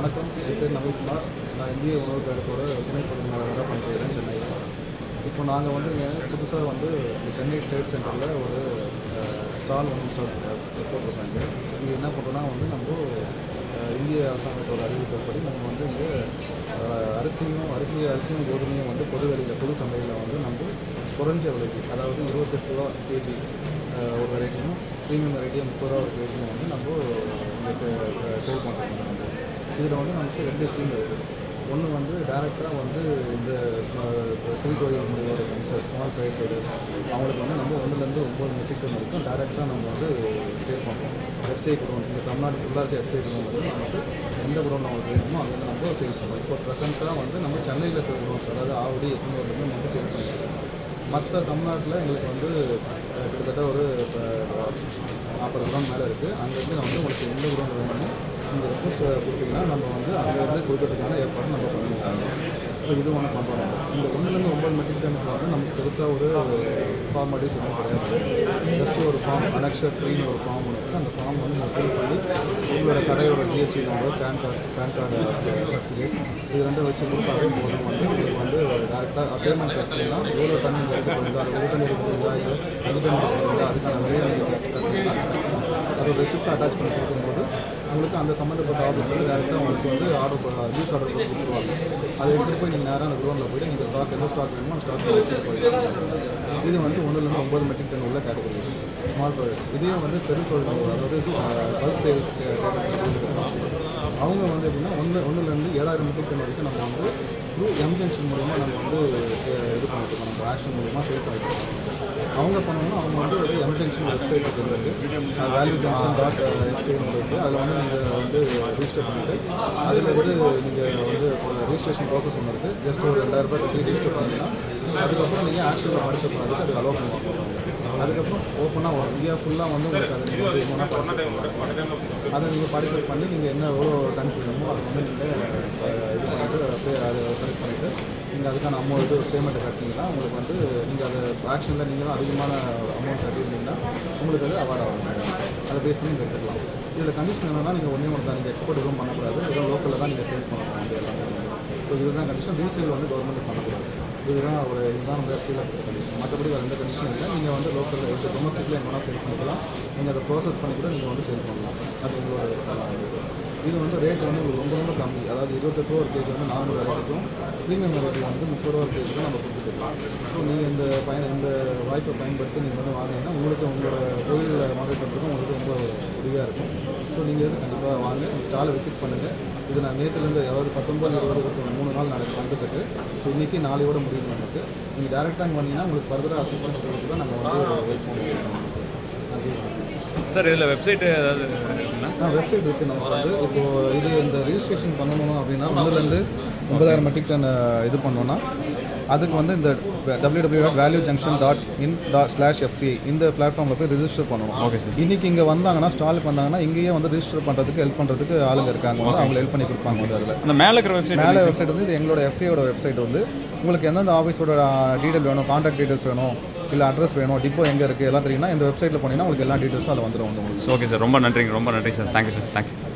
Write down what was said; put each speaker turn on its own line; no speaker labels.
வணக்கம். என் பேர் நவீன்குமார் நான் இந்திய உணவு கழகத்தோட துணை பொருளாளராக பணிபுரிகிறேன் சென்னையில் இப்போ நாங்கள் வந்து புதுசாக வந்து சென்னை ட்ரேட் சென்டரில் ஒரு ஸ்டால் வந்து ஸ்டால் போட்டிருக்காங்க இங்கே என்ன பண்ணுறோன்னா வந்து நம்ம இந்திய அரசாங்கத்தோட அறிவிக்கப்படி நம்ம வந்து இங்கே அரிசியும் அரிசி அரிசியும் கோதுமையும் வந்து பொது வெளியில் பொது சந்தையில் வந்து நம்ம குறைஞ்ச விலைக்கு அதாவது இருபத்தெட்டு ரூபா கேஜி ஒரு வெரைட்டியும் ப்ரீமியம் வெரைட்டியும் முப்பது ரூபா ஒரு கேஜியும் வந்து நம்ம இங்கே சேல் பண்ணுறோம் இதில் வந்து நமக்கு ரெண்டு ஸ்கீம் இருக்குது ஒன்று வந்து டேரெக்டாக வந்து இந்த சிறு தொழில் முடிவாக சார் ஸ்மால் ட்ரேட் ட்ரேடர்ஸ் அவங்களுக்கு வந்து நம்ம ஒன்றுலேருந்து ஒம்பது மெட்ரிக் டன் வரைக்கும் டேரெக்டாக நம்ம வந்து சேவ் பண்ணுறோம் எஃப்சிஐ குடோன் இந்த தமிழ்நாடு ஃபுல்லாக இருக்க எஃப்சிஐ குடோன் வந்து நமக்கு எந்த குடோன் அவங்களுக்கு வேணுமோ அங்கே நம்ம சேல் பண்ணுறோம் இப்போ ப்ரெசென்ட்டாக வந்து நம்ம சென்னையில் இருக்கிற குடோன்ஸ் அதாவது ஆவடி எத்தனை நம்ம சேல் பண்ணிக்கிறோம் மற்ற தமிழ்நாட்டில் எங்களுக்கு வந்து கிட்டத்தட்ட ஒரு நாற்பது கிராம் மேலே இருக்குது அங்கேருந்து நம்ம வந்து உங்களுக்கு எந்த குடோன் வேணுமோ இந்த ரெக்வஸ்ட் கொடுத்தீங்கன்னா நம்ம வந்து அங்கேருந்து கொடுக்கறதுக்கான ஏற்பாடு நம்ம பண்ணிக்கலாம் ஸோ இது ஒன்று பண்ணுறோம் இந்த ஒன்றுலேருந்து ஒன்பது மெட்ரிக் டன் வந்து நமக்கு பெருசாக ஒரு ஃபார்மாலிட்டிஸ் ஒன்றும் கிடையாது. ஜஸ்ட்டு ஒரு ஃபார்ம் அனக்ஷர் ட்ரீன் ஒரு ஃபார்ம் ஒன்று இருக்குது அந்த ஃபார்ம் வந்து நீங்கள் ஃபில் பண்ணி உங்களோட கடையோட GST number PAN card PAN card certificate இது ரெண்டும் வச்சு கொடுத்தாலே போதும் வந்து உங்களுக்கு வந்து டேரெக்டாக பேமெண்ட் கட்டிங்கன்னா எவ்வளோ டன் நீங்கள் எடுக்க அது ஒரு டன் எடுக்க போகிறீங்களா இல்லை அஞ்சு டன் எடுக்க அதுக்கான விலையை ஒரு ரெசிப்ட் அட்டாச் பண்ணி கொடுக்கும்போது உங்களுக்கு அந்த சம்மந்தப்பட்ட ஆஃபீஸ்லேருந்து டேரெக்டாக உங்களுக்கு வந்து ஆர்டர் லீஸ் ஆர்டர் போட்டு கொடுத்துருவாங்க. அதை எடுத்துகிட்டு போய் நீங்கள் நேராக அந்த குரோனில் போய்ட்டு நீங்கள் ஸ்டாக் எந்த ஸ்டாக் வேணுமோ அந்த ஸ்டாக் வச்சுட்டு போயிடலாம் இது வந்து ஒன்றுலேருந்து ஒம்பது மெட்ரிக் டன் உள்ள கேட்டகரி ஸ்மால் ப்ராடக்ட்ஸ் இதே வந்து பெருந்தொழில் அதாவது பல்ஸ் சேல் அவங்க வந்து எப்படின்னா ஒன்று ஒன்றுலேருந்து ஏழாயிரம் மெட்ரிக் டன் வரைக்கும் நம்ம வந்து த்ரூ எம் மூலமாக நம்ம வந்து இது பண்ணிட்டு இருக்கோம் நம்ம ஆக்ஷன் மூலமாக சேல் பண்ணிட்டு இருக்கோம் அவங்க பண்ணணும்னா அவங்க வந்து ஒரு எம் வெப்சைட் இருக்குது வேல்யூ ஜங்ஷன் டாட் வெப்சைட் இருக்குது அதில் வந்து நீங்கள் வந்து ரிஜிஸ்டர் பண்ணிவிட்டு அதில் வந்து நீங்கள் வந்து ரிஜிஸ்ட்ரேஷன் ப்ராசஸ் ஒன்று இருக்குது ஜஸ்ட் ஒரு ரெண்டாயிரம் ரூபாய் கட்டி ரிஜிஸ்டர் பண்ணிங்கன்னா அதுக்கப்புறம் நீங்கள் ஆக்சுவலாக பார்ட்டிசிபேட் பண்ணுறதுக்கு அது அலோவ் பண்ணுவாங்க அதுக்கப்புறம் ஓப்பனாக இந்தியா ஃபுல்லாக வந்து உங்களுக்கு அதை நீங்கள் அதை நீங்கள் பார்ட்டிசிபேட் பண்ணி நீங்கள் என்ன எவ்வளோ டைம்ஸ் பண்ணணுமோ அதை வந்து நீங்கள் uh, இது பண்ணிவிட்டு அதை செலக்ட் பண்ணிவிட்டு நீங்கள் அதுக்கான அமௌண்ட் இது பேமெண்ட்டை கட்டினீங்கன்னா உங்களுக்கு வந்து நீங்கள் அதை ஆக்ஷனில் நீங்களும் அதிகமான அமௌண்ட் கட்டியிருந்தீங்கன்னா உங்களுக்கு அது அவார்ட் ஆகும் அதை பேஸ் பண்ணி நீங்கள் எடுத்துக்கலாம். இதில் கண்டிஷன் என்னென்னா நீங்கள் ஒன்றே ஒன்று தான் நீங்கள் எக்ஸ்போர்ட் எதுவும் பண்ணக்கூடாது. எதுவும் லோக்கலில் தான் நீங்கள் சேல் பண்ணணும். எல்லாமே. ஸோ இதுதான் கண்டிஷன் ரீசேல் வந்து கவர்மெண்ட் பண்ணக்கூடாது. இதுதான் ஒரு இதுதான் நம்ம வெப்சைட்டில் இருக்கிற கண்டிஷன் மற்றபடி வேறு எந்த கண்டிஷன் இல்லை. நீங்கள் வந்து லோக்கலில் எடுத்து டொமஸ்டிக்கில் எங்கே சேல் பண்ணிக்கலாம். நீங்கள் அதை ப்ராசஸ் பண்ணி கூட நீங்கள் வந்து சேல் பண்ணலாம். அது உங்களோட இது வந்து ரேட் வந்து உங்களுக்கு ரொம்ப ரொம்ப கம்மி. அதாவது இருபத்தெட்டு ரூபா ஒரு கேஜி வந்து நார்மல் வெரைட்டிக்கும் ப்ரீமியம் வெரைட்டி வந்து முப்பது ரூபா ஒரு தான் நம்ம கொடுத்துருக்கலாம் ஸோ நீங்கள் இந்த பயன் இந்த வாய்ப்பை பயன்படுத்தி நீங்கள் வந்து வாங்கினீங்கன்னா உங்களுக்கு உங்களோட தொழில் மாடல் பண்ணுறதுக்கும் உங்களுக்கு ரொம்ப உதவியாக இருக்கும். ஸோ நீங்கள் வந்து கண்டிப்பாக வாங்க. ஸ்டாலை விசிட் பண்ணுங்கள் இது நான் நேற்றுலேருந்து அதாவது பத்தொம்பது இருபது இருபத்தி மூணு நாள் நடக்கு வந்துட்டு ஸோ இன்றைக்கி நாளையோட முடிவு நமக்கு நீங்கள் டேரெக்டாக வந்தீங்கன்னா உங்களுக்கு ஃபர்தராக அசிஸ்டன்ஸ் கொடுத்து தான் நாங்கள் வந்து ஹெல்ப் பண்ணுவோம்
சார் இதில் வெப்சைட்டு ஏதாவது
வெப்சைட் இருக்குது நமக்கு வந்து இப்போது இது இந்த ரிஜிஸ்ட்ரேஷன் பண்ணணும் அப்படின்னா ஒன்றுலேருந்து ஒன்பதாயிரம் மெட்ரிக் டன் இது பண்ணோன்னா அதுக்கு வந்து இந்த W W dot value junction dot in dot slash FC இந்த பிளாட்ஃபார்மில் போய் ரிஜிஸ்டர் பண்ணணும்
ஓகே சார்
இன்னைக்கு இங்கே வந்தாங்கன்னா ஸ்டாலுக்கு வந்தாங்கன்னா இங்கேயே வந்து ரிஜிஸ்டர் பண்ணுறதுக்கு ஹெல்ப் பண்ணுறதுக்கு ஆளுங்க இருக்காங்க. வந்து அவங்க ஹெல்ப் பண்ணி கொடுப்பாங்க. வந்து அதில்
அந்த மேலே இருக்கிற வெப்சைட்
மேலே வெப்சைட் வந்து இது எங்களோட எஃப்சியோட வெப்சைட் வந்து உங்களுக்கு எந்தெந்த ஆஃபீஸோட டீட்டெயில் வேணும் கான்டாக்ட் டீட்டெயில்ஸ் வேணும் இல்லை அட்ரஸ் வேணும் டிப்போ எங்கே இருக்குது எல்லாம் தெரியும்னா இந்த வெப்சைட்டில் போனீங்கன்னா உங்களுக்கு எல்லா டீட்டெயில்ஸும் அதில் வந்துடும் வந்து
ஓகே சார் ரொம்ப நன்றிங்க. ரொம்ப நன்றி சார் தேங்க்யூ சார் தேங்க்யூ